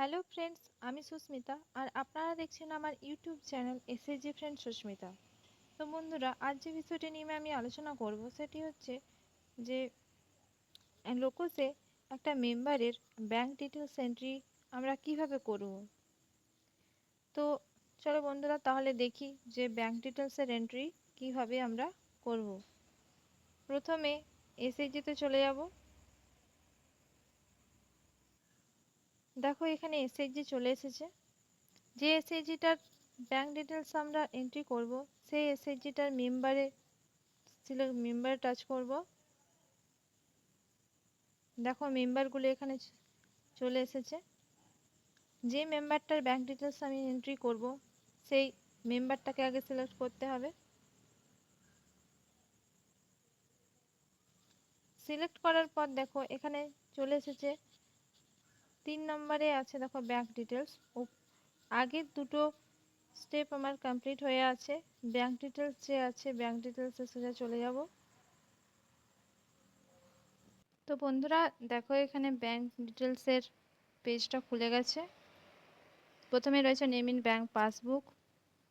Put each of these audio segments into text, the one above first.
Hello friends, আমি সুস্মিতা আর আপনারা দেখছেন আমার YouTube channel S A G friend Susmita. তো বন্ধুরা, আজ যে বিষয়টি নিয়ে আমি আলোচনা করব সেটি হচ্ছে যে লোকসে একটা মেম্বারের ব্যাংক ডিটেলস এন্ট্রি আমরা কীভাবে করব। তো চলো বন্ধুরা, তাহলে দেখি যে ব্যাংক ডিটেলসের এন্ট্রি কীভাবে আমরা করব। প্রথমে এসএইচজিতে চলে যাব। দেখো এখানে এসএইচজি চলে এসেছে। যে এসএইচজিটার ব্যাংক ডিটেলস আমরা এন্ট্রি করব, সেই এসএইচজিটার মেম্বারে সিলেক্ট মেম্বারে টাচ করব। দেখো মেম্বারগুলো এখানে চলে এসেছে। যে মেম্বারটার ব্যাংক ডিটেলস আমি এন্ট্রি করব, সেই মেম্বারটাকে আগে সিলেক্ট করতে হবে। সিলেক্ট করার পর দেখো এখানে চলে এসেছে তিন নম্বরে আছে, দেখো ব্যাংক ডিটেলস ও আগের দুটো স্টেপ আমার কমপ্লিট হয়ে আছে। ব্যাংক ডিটেলস যে আছে ব্যাংক ডিটেলসে সোজা চলে যাব। তো বন্ধুরা, দেখো এখানে ব্যাংক ডিটেলসের পেজটা খুলে গেছে। প্রথমে রয়েছে নেম ইন ব্যাংক পাসবুক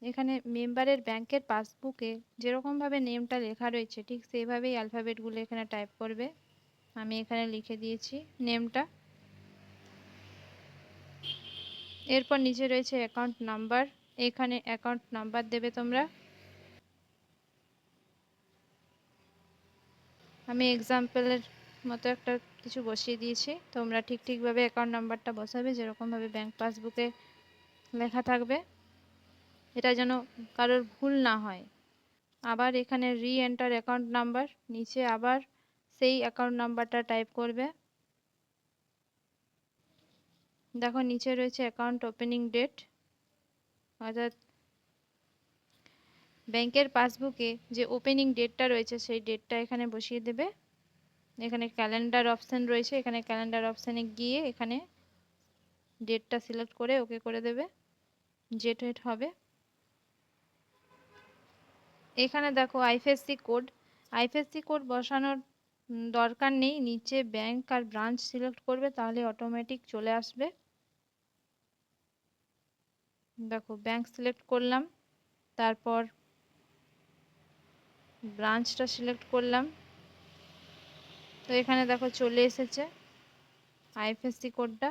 এখানে মেম্বারের ব্যাংকের পাসবুকে যেরকমভাবে নেমটা লেখা রয়েছে, ঠিক সেইভাবেই অ্যালফাবেটগুলো এখানে টাইপ করবে। আমি এখানে লিখে দিয়েছি নেমটা এরপর নিচে রয়েছে অ্যাকাউন্ট নাম্বার এখানে অ্যাকাউন্ট নাম্বার দেবে তোমরা। আমি এক্সাম্পলের মতো একটা কিছু বসিয়ে দিয়েছি। তোমরা ঠিক ঠিকভাবে অ্যাকাউন্ট নাম্বারটা বসাবে, যেরকমভাবে ব্যাংক পাসবুকে লেখা থাকবে। এটা যেন কারোর ভুল না হয়। আবার এখানে রি এন্টার অ্যাকাউন্ট নাম্বার নিচে আবার সেই অ্যাকাউন্ট নাম্বারটা টাইপ করবে। দেখো নিচে রয়েছে অ্যাকাউন্ট ওপেনিং ডেট অর্থাৎ ব্যাংকের পাসবুকে যে ওপেনিং ডেটটা রয়েছে সেই ডেটটা এখানে বসিয়ে দেবে। এখানে ক্যালেন্ডার অপশান রয়েছে, এখানে ক্যালেন্ডার অপশানে গিয়ে এখানে ডেটটা সিলেক্ট করে ওকে করে দেবে, যে ডেট হবে। এখানে দেখো আইএফএসসি কোড আইএফএসসি কোড বসানোর দরকার নেই, নিচে ব্যাংক আর ব্রাঞ্চ সিলেক্ট করবে, তাহলে অটোমেটিক চলে আসবে। দেখো ব্যাংক সিলেক্ট করলাম, তারপর ব্রাঞ্চটা সিলেক্ট করলাম। তো এখানে দেখো চলে এসেছে আইএফএসসি কোডটা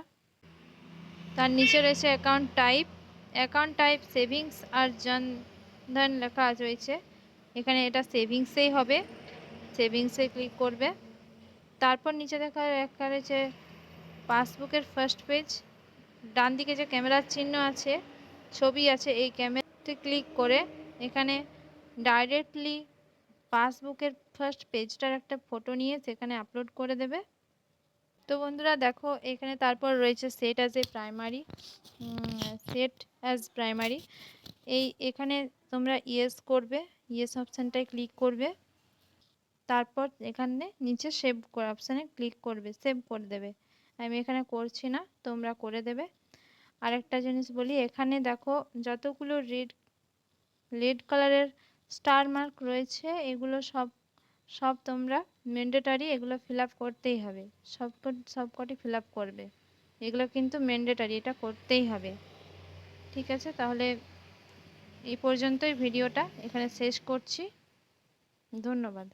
তার নিচে রয়েছে account type account type savings আর জনধন লেখা রয়েছে। এখানে এটা সেভিংসেই হবে। সেভিংসে ক্লিক করবে। তারপর নিচে দেখা দেখা রয়েছে পাসবুকের ফার্স্ট পেজ ডান দিকে যে ক্যামেরার চিহ্ন আছে ছবি আছে এই ক্যামেরাতে ক্লিক করে এখানে ডাইরেক্টলি পাসবুকের ফার্স্ট পেজটার একটা ফটো নিয়ে সেখানে আপলোড করে দেবে। তো বন্ধুরা দেখো, এখানে তারপর রয়েছে set as a primary set as primary এই এখানে তোমরা ইয়েস করবে ইয়েস অপশানটায় ক্লিক করবে। তারপর এখানে নিচে সেভ অপশানে ক্লিক করবে সেভ করে দেবে। আমি এখানে করছি না, তোমরা করে দেবে। আরেকটা জিনিস বলি, এখানে দেখো যতগুলো রেড রেড কালারের স্টার মার্ক রয়েছে, এগুলো সব সব তোমরা ম্যান্ডেটারি এগুলো ফিল করতেই হবে। সব সবকটি ফিল করবে। এগুলো কিন্তু ম্যান্ডেটারি এটা করতেই হবে। ঠিক আছে? তাহলে এই পর্যন্তই ভিডিওটা। এখানে শেষ করছি। ধন্যবাদ।